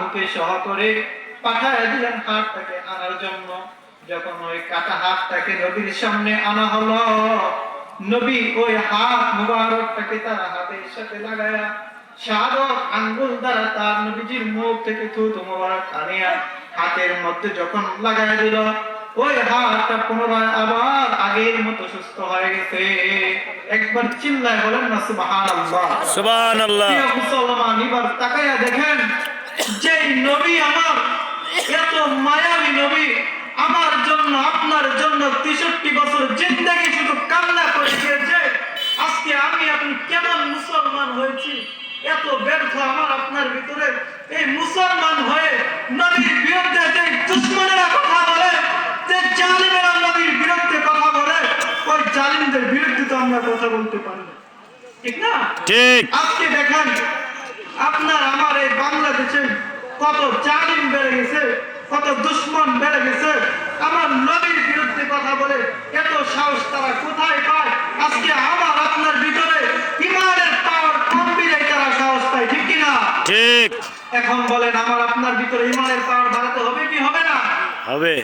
মুখে সহ করে পাঠায় দিলেন হাতটাকে আনার জন্য। যখন ওই কাটা হাতটাকে নবীর সামনে আনা হলো নবী ওই হাত মুবারকটাকে তার হাতের সাথে লাগায়া শাহাদত আঙ্গুল দ্বারা তার নবীজির মুখ থেকে থুতু মুবারক আনিয়া হাতের মধ্যে যখন লাগায় দিল ওই হাতটা পুনরায় আবার আগের মতো সুস্থ হয়ে গেছে। একবার চিল্লায় বলেন না সুবহানাল্লাহ। সুবহানাল্লাহ। মুসলমান এবার তাকাইয়া দেখেন যে নবী আমার এত মায়াবী নবী আমার জন্য আপনার জন্য তেষট্টি বছর জিন্দাগি শুধু কান্না করে গিয়েছে আজকে আমি আপনি কেমন মুসলমান হয়েছি এত ব্যর্থ আমার আপনার ভিতরে। এই মুসলমান হয়ে নবীর বিরুদ্ধে যে দুশ্মনেরা কথা বলে যে জালিমেরা নবীর বিরুদ্ধে কথা বলে ওই জালিমদের বিরুদ্ধে তো আমরা কথা বলতে পারি ঠিক না? ঠিক। আজকে দেখেন বাংলাদেশে কত জালিম বেড়ে গেছে কত দুশ্মন বেড়ে গেছে। আমার নবীর বিরুদ্ধে কথা বলে এত সাহস তারা কোথায় পায়? আজকে আমার আপনার ভিতরে ইমানের পাওয়ার কম বিলে তারা সাহস পায় ঠিক কিনা ঠিক। এখন বলেন আমার আপনার ভিতরে ইমানের পাওয়ার বাড়াতে হবে কি হবে না? হবে।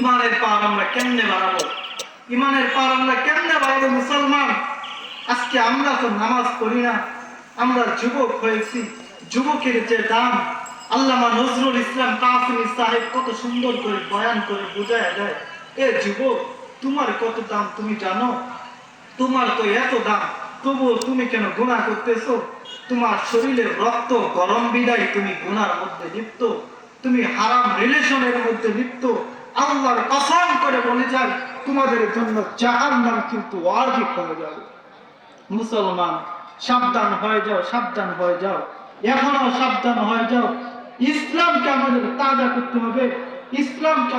ইমানের পাওয়ার আমরা কেমনে বাড়াবো? ইমানের পাওয়ার আমরা কেমনে বাড়াবো মুসলমান? আজকে আমরা তো নামাজ পড়ি না আমরা যুবক হয়েছি। যুবকের যে দাম আল্লামা নজরুল ইসলাম কাসিমি সাহেব কত সুন্দর করে বয়ান করে বোঝায় দেয়, এ যুবক, তোমার কত দাম তুমি জানো? তোমার তো এত দাম, তবুও তুমি কেন গুণা করতেছো? তোমার শরীরের রক্ত গরম বিদায় তুমি গুনার মধ্যে লিপ্ত, তুমি হারাম রিলেশনের মধ্যে লিপ্ত। আল্লাহর কসম করে বলে যাই, তোমাদের জন্য জাহান্নাম কিন্তু ওয়াজিব হয়ে যাবে। মুসলমান, সাবধান হয়ে যাও, সাবধান হয়ে যাও। এখনও সাবধান হয়ে যাও। ইসলামকে আমাদের তাজা করতে হবে। ইসলামকে